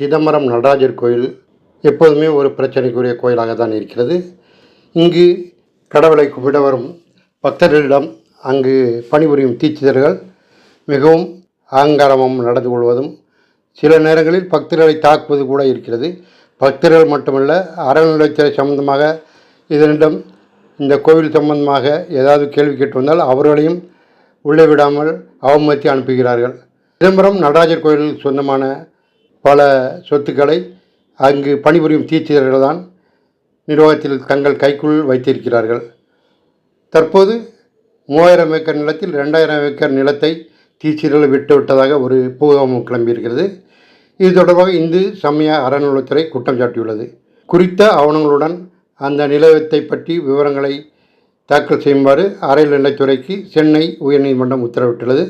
சிதம்பரம் நடராஜர் கோயில் எப்போதுமே ஒரு பிரச்சனைக்குரிய கோயிலாக தான் இருக்கிறது. இங்கு கடவுளை கும்பிட வரும் பக்தர்களிடம் அங்கு பணிபுரியும் தீட்சிதர்கள் மிகவும் அகங்காரமும் நடந்து கொள்வதும் சில நேரங்களில் பக்தர்களை தாக்குவது கூட இருக்கிறது. பக்தர்கள் மட்டுமல்ல அறநிலையத்துறை சம்பந்தமாக இதனிடம் இந்த கோவில் சம்பந்தமாக ஏதாவது கேள்வி கேட்டு வந்தால் அவர்களையும் உள்ளே விடாமல் அவமதித்து அனுப்புகிறார்கள். சிதம்பரம் நடராஜர் கோயிலுக்கு சொந்தமான பல சொத்துக்களை அங்கு பணிபுரியும் தீட்சிதர்கள் தான் நிர்வாகத்தில் தங்கள் கைக்குள் வைத்திருக்கிறார்கள். தற்போது மூவாயிரம் ஏக்கர் நிலத்தில் ரெண்டாயிரம் ஏக்கர் நிலத்தை தீட்சிதர்கள் விட்டுவிட்டதாக ஒரு பூகமும் கிளம்பியிருக்கிறது. இது தொடர்பாக இந்து சமய அறநிலைத்துறை குற்றம் சாட்டியுள்ளது. குறித்த ஆவணங்களுடன் அந்த நிலவத்தை பற்றி விவரங்களை தாக்கல் செய்யுமாறு அறநிலையத்துறைக்கு சென்னை உயர்நீதிமன்றம் உத்தரவிட்டுள்ளது.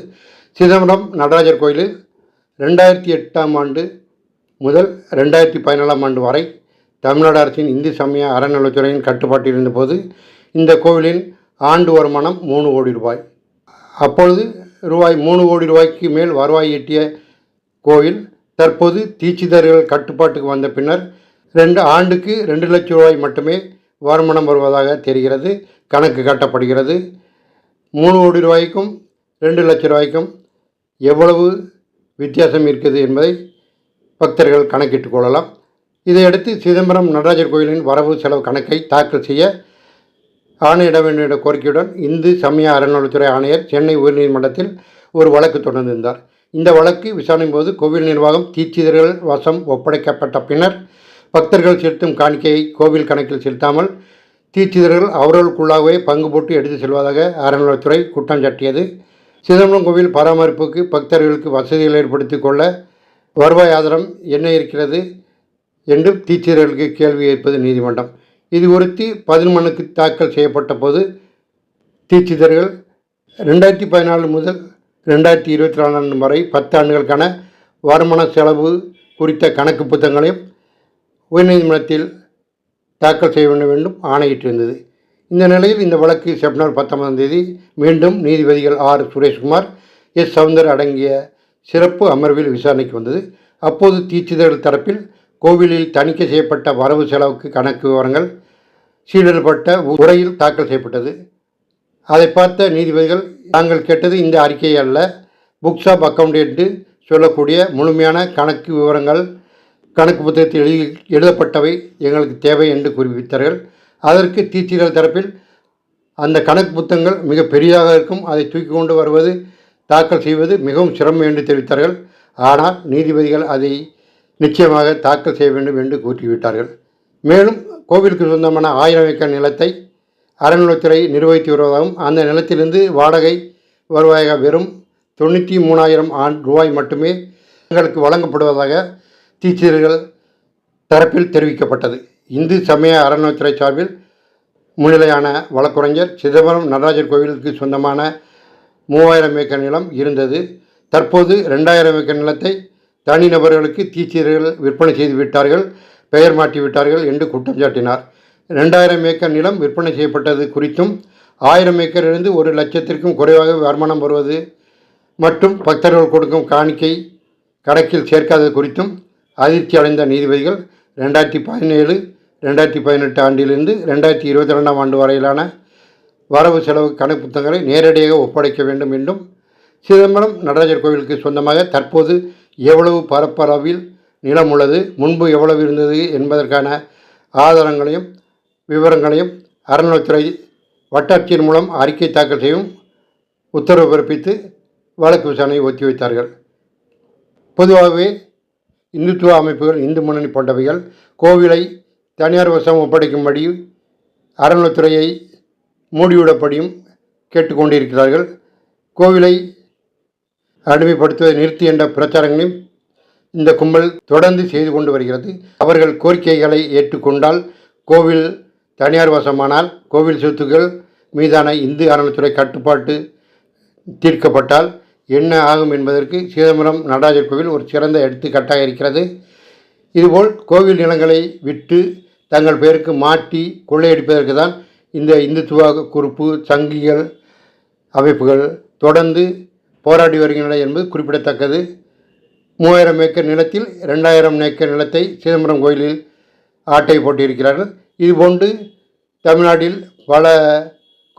சிதம்பரம் நடராஜர் கோயிலில் ரெண்டாயிரத்தி எட்டாம் ஆண்டு முதல் ரெண்டாயிரத்தி பதினேழாம் ஆண்டு வரை தமிழ்நாடு அரசின் இந்து சமய அறநிலைத்துறையின் கட்டுப்பாட்டில் இருந்தபோது இந்த கோவிலின் ஆண்டு வருமானம் மூணு கோடி ரூபாய். அப்பொழுது ரூபாய் மூணு கோடி ரூபாய்க்கு மேல் வருவாய் ஈட்டிய கோவில் தற்போது தீட்சிதர்கள் கட்டுப்பாட்டுக்கு வந்த பின்னர் ரெண்டு ஆண்டுக்கு ரெண்டு லட்சம் ரூபாய் மட்டுமே வருமானம் வருவதாக தெரிகிறது கணக்கு காட்டப்படுகிறது. மூணு கோடி ரூபாய்க்கும் ரெண்டு லட்சம் ரூபாய்க்கும் எவ்வளவு வித்தியாசம் இருக்குது என்பதை பக்தர்கள் கணக்கிட்டுக் கொள்ளலாம். இதையடுத்து சிதம்பரம் நடராஜர் கோயிலின் வரவு செலவு கணக்கை தாக்கல் செய்ய ஆணையிட வேண்டிய கோரிக்கையுடன் இந்து சமய அறநிலையத்துறை ஆணையர் சென்னை உயர்நீதிமன்றத்தில் ஒரு வழக்கு தொடர்ந்திருந்தார். இந்த வழக்கு விசாரணையின் போது கோவில் நிர்வாகம் தீட்சிதர்கள் வசம் ஒப்படைக்கப்பட்ட பின்னர் பக்தர்கள் செலுத்தும் காணிக்கையை கோவில் கணக்கில் செலுத்தாமல் தீட்சிதர்கள் அவர்களுக்குள்ளாகவே பங்கு போட்டு எடுத்து செல்வதாக அறநிலையத்துறை குற்றம் சாட்டியது. சிதம்பரம் கோவில் பராமரிப்புக்கு பக்தர்களுக்கு வசதிகள் ஏற்படுத்தி கொள்ள வருவாய் ஆதாரம் என்ன இருக்கிறது என்று தீட்சிதர்களுக்கு கேள்வி கேட்பது நீதிமன்றம். இது குறித்து பதின்மனுக்கு தாக்கல் செய்யப்பட்ட போது தீட்சிதர்கள் ரெண்டாயிரத்தி பதினாலு முதல் ரெண்டாயிரத்தி இருபத்தி நாலு வரை பத்து ஆண்டுகளுக்கான வருமான செலவு குறித்த கணக்கு புத்தகங்களையும் உயர்நீதிமன்றத்தில் தாக்கல் செய்ய வேண்டும் என்றும் ஆணையிட்டிருந்தது. இந்த நிலையில் இந்த வழக்கு செப்டம்பர் பத்தொன்பதாம் தேதி மீண்டும் நீதிபதிகள் ஆர். சுரேஷ்குமார் எஸ். சவுந்தர் அடங்கிய சிறப்பு அமர்வில் விசாரணைக்கு வந்தது. அப்போது தீட்சிதர்கள் தரப்பில் கோவிலில் தணிக்கை செய்யப்பட்ட வரவு செலவுக்கு கணக்கு விவரங்கள் சீலிடப்பட்ட உரையில் தாக்கல் செய்யப்பட்டது. அதை பார்த்த நீதிபதிகள் தாங்கள் கேட்டது இந்த அறிக்கை அல்ல. புக்ஸ் ஆஃப் அக்கௌண்ட் என்று சொல்லக்கூடிய முழுமையான கணக்கு விவரங்கள் கணக்கு புத்தகத்தில் எழுதி எழுதப்பட்டவை எங்களுக்கு தேவை என்று குறிப்பித்தார்கள் அதற்கு தீட்சிதர் தரப்பில் அந்த கணக்கு புத்தகங்கள் மிக பெரியதாக இருக்கும். அதை தூக்கி கொண்டு வருவது தாக்கல் செய்வது மிகவும் சிரமம் என்று தெரிவித்தார்கள். ஆனால் நீதிபதிகள் அதை நிச்சயமாக தாக்கல் செய்ய வேண்டும் என்று கூறிவிட்டார்கள். மேலும் கோவிலுக்கு சொந்தமான ஆயிரம் ஏக்கர் நிலத்தை அறநிலைத்துறை நிர்வகித்து வருவதாகவும் அந்த நிலத்திலிருந்து வாடகை வருவாயாக வெறும் தொண்ணூற்றி மூணாயிரம் ஆண் ரூபாய் மட்டுமே தங்களுக்கு வழங்கப்படுவதாக தீட்சிதர்கள் தரப்பில் தெரிவிக்கப்பட்டது. இந்து சமய அறநிலைத்துறை சார்பில் முன்னிலையான வழக்குரைஞர் சிதம்பரம் நடராஜர் கோவிலுக்கு சொந்தமான மூவாயிரம் ஏக்கர் நிலம் இருந்தது. தற்போது ரெண்டாயிரம் ஏக்கர் நிலத்தை தனிநபர்களுக்கு தீட்சிதர்கள் விற்பனை செய்து விட்டார்கள் பெயர் மாற்றி விட்டார்கள் என்று குற்றம் சாட்டினார். ரெண்டாயிரம் ஏக்கர் நிலம் விற்பனை செய்யப்பட்டது குறித்தும் ஆயிரம் ஏக்கரிலிருந்து ஒரு லட்சத்திற்கும் குறைவாக வருமானம் வருவது மற்றும் பக்தர்கள் கொடுக்கும் காணிக்கை கணக்கில் சேர்க்காதது குறித்தும் அதிர்ச்சி அடைந்த நீதிபதிகள் ரெண்டாயிரத்தி பதினேழு ரெண்டாயிரத்தி பதினெட்டு ஆண்டிலிருந்து ரெண்டாயிரத்தி இருபத்தி ரெண்டாம் ஆண்டு வரையிலான வரவு செலவு கணக்கு புத்தகங்களை நேரடியாக ஒப்படைக்க வேண்டும் என்றும் சிதம்பரம் நடராஜர் கோவிலுக்கு சொந்தமாக தற்போது எவ்வளவு பரப்பளவில் நிலம் உள்ளது முன்பு எவ்வளவு இருந்தது என்பதற்கான ஆதாரங்களையும் விவரங்களையும் அறநிலைத்துறை வட்டாட்சியின் மூலம் அறிக்கை தாக்கல் செய்யும் உத்தரவு பிறப்பித்து வழக்கு விசாரணையை ஒத்திவைத்தார்கள் பொதுவாகவே இந்துத்துவ அமைப்புகள் இந்து முன்னணி போன்றவைகள் கோவிலை தனியார் வசம் ஒப்படைக்கும்படி அறநிலைத்துறையை மூடிவிடப்படியும் கேட்டுக்கொண்டிருக்கிறார்கள். கோவிலை அடிமைப்படுத்துவதை நிறுத்தி என்ற பிரச்சாரங்களையும் இந்த கும்பல் தொடர்ந்து செய்து கொண்டு வருகிறது. அவர்கள் கோரிக்கைகளை ஏற்றுக்கொண்டால் கோவில் தனியார் வசமானால் கோவில் சொத்துக்கள் மீதான இந்து அறநிலைத்துறை கட்டுப்பாட்டு தீர்க்கப்பட்டால் என்ன ஆகும் என்பதற்கு சிதம்பரம் நடராஜர் கோவில் ஒரு சிறந்த எடுத்துக்காட்டாக இருக்கிறது. இதுபோல் கோவில் நிலங்களை விட்டு தங்கள் பெயருக்கு மாற்றி கொள்ளையடிப்பதற்கு தான் இந்த இந்துத்துவ குறுப்பு சங்கிகள் அமைப்புகள் தொடர்ந்து போராடி வருகின்றன என்பது குறிப்பிடத்தக்கது. மூவாயிரம் ஏக்கர் நிலத்தில் ரெண்டாயிரம் ஏக்கர் நிலத்தை சிதம்பரம் கோயிலில் ஆட்டை போட்டிருக்கிறார்கள். இதுபோன்று தமிழ்நாட்டில் பல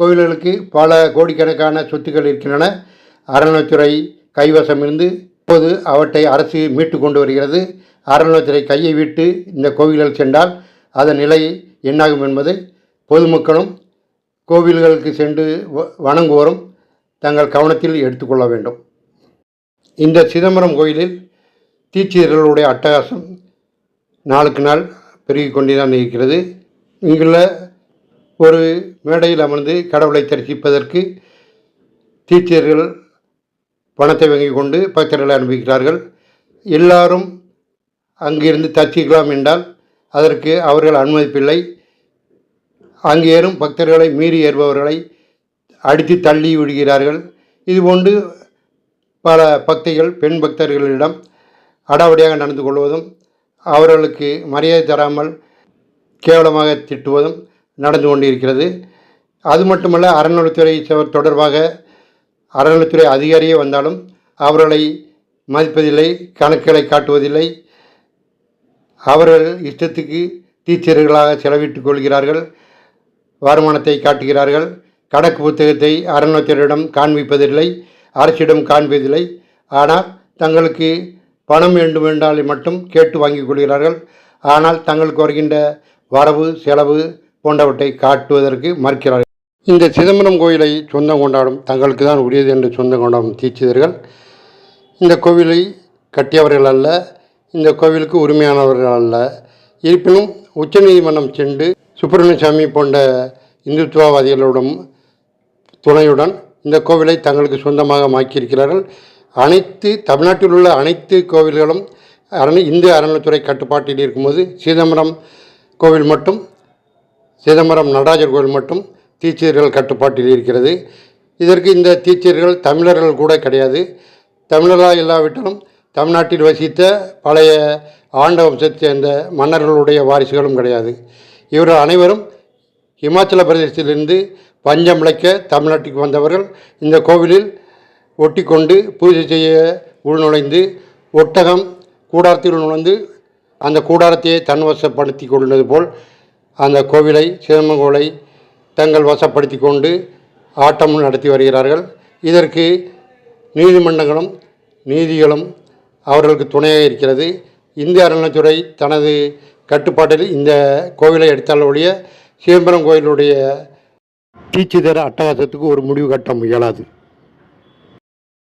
கோயில்களுக்கு பல கோடிக்கணக்கான சொத்துக்கள் இருக்கின்றன. அறநிலைத்துறை கைவசம் இருந்து இப்போது அவற்றை அரசு மீட்டு கொண்டு வருகிறது. அறநிலைத்துறை கையை விட்டு இந்த கோவில்கள் சென்றால் அதன் நிலை என்னாகும் என்பதை பொதுமக்களும் கோவில்களுக்கு சென்று வணங்குவோரும் தங்கள் கவனத்தில் எடுத்துக்கொள்ள வேண்டும். இந்த சிதம்பரம் கோயிலில் தீட்சிதர்களுடைய அட்டகாசம் நாளுக்கு நாள் பெருகி கொண்டே தான் இருக்கிறது. இங்குள்ள ஒரு மேடையில் அமர்ந்து கடவுளை தரிசிப்பதற்கு தீட்சிதர்கள் பணத்தை வாங்கி கொண்டு பக்தர்களை அனுப்புகிறார்கள் எல்லாரும் அங்கிருந்து தரிசிக்கலாம் என்றால் அதற்கு அவர்கள் அனுமதிப்பில்லை. அங்கேறும் பக்தர்களை மீறி ஏறுபவர்களை அடித்து தள்ளி விடுகிறார்கள். இதுபோன்று பல பக்திகள் பெண் பக்தர்களிடம் அடாவடியாக நடந்து கொள்வதும் அவர்களுக்கு மரியாதை தராமல் கேவலமாக திட்டுவதும் நடந்து கொண்டிருக்கிறது. அது மட்டுமல்ல அறநிலைத்துறை தொடர்பாக அறநிலைத்துறை அதிகாரியே வந்தாலும் அவர்களை மதிப்பதில்லை கணக்குகளை காட்டுவதில்லை. அவர்கள் இஷ்டத்துக்கு டீச்சர்களாக செலவிட்டுக் கொள்கிறார்கள். வருமானத்தை காட்டுகிறார்கள். கணக்கு புத்தகத்தை அறநிலையத்தினரிடம் காண்பிப்பதில்லை அரசிடம் காண்பதில்லை ஆனால் தங்களுக்கு பணம் வேண்டும் என்றாலே மட்டும் கேட்டு வாங்கிக் கொள்கிறார்கள். ஆனால் தங்களுக்கு வருகின்ற வரவு செலவு போன்றவற்றை காட்டுவதற்கு மறுக்கிறார்கள். இந்த சிதம்பரம் கோயிலை சொந்தம் கொண்டாடும் தங்களுக்கு தான் உரியது என்று சொந்தம் கொண்டாடும் தீட்சிதர்கள். இந்த கோவிலை கட்டியவர்கள் அல்ல இந்த கோவிலுக்கு உரிமையானவர்கள் அல்ல. இருப்பினும் உச்சநீதிமன்றம் சென்று சுப்பிரமணியசாமி போன்ற இந்துத்துவவாதிகளுடன் துணையுடன் இந்த கோவிலை தங்களுக்கு சொந்தமாக மாக்கியிருக்கிறார்கள். அனைத்து தமிழ்நாட்டில் உள்ள அனைத்து கோவில்களும் அரண் இந்து அறநிலைத்துறை கட்டுப்பாட்டில் இருக்கும்போது சிதம்பரம் கோவில் மட்டும் சிதம்பரம் நடராஜர் கோவில் மட்டும் தீட்சிதர்கள் கட்டுப்பாட்டில் இருக்கிறது. இதற்கு இந்த தீச்சியர்கள் தமிழர்கள் கூட கிடையாது. தமிழராக இல்லாவிட்டாலும் தமிழ்நாட்டில் வசித்த பழைய ஆண்ட வம்சத்தை சேர்ந்த மன்னர்களுடைய வாரிசுகளும் கிடையாது. இவர்கள் அனைவரும் இமாச்சல பிரதேசத்திலிருந்து பஞ்சம் விளைக்க தமிழ்நாட்டுக்கு வந்தவர்கள். இந்த கோவிலில் ஒட்டி கொண்டு பூஜை செய்ய உள்நுழைந்து ஒட்டகம் கூடாரத்தில் நுழைந்து அந்த கூடாரத்தையே தன்வசப்படுத்தி கொண்டது போல் அந்த கோவிலை சிதம்பங்கோலை தங்கள் வசப்படுத்தி கொண்டு ஆட்டம் நடத்தி வருகிறார்கள். இதற்கு நீதிமன்றங்களும் நீதிகளும் அவர்களுக்கு துணையாக இருக்கிறது. இந்திய அறநிலைத்துறை தனது கட்டுப்பாட்டில் இந்த கோவிலை எடுத்தால் ஒழிய சிதம்பரம் கோயிலுடைய தீட்சிதர அட்டகாசத்துக்கு ஒரு முடிவு கட்ட முயலாது.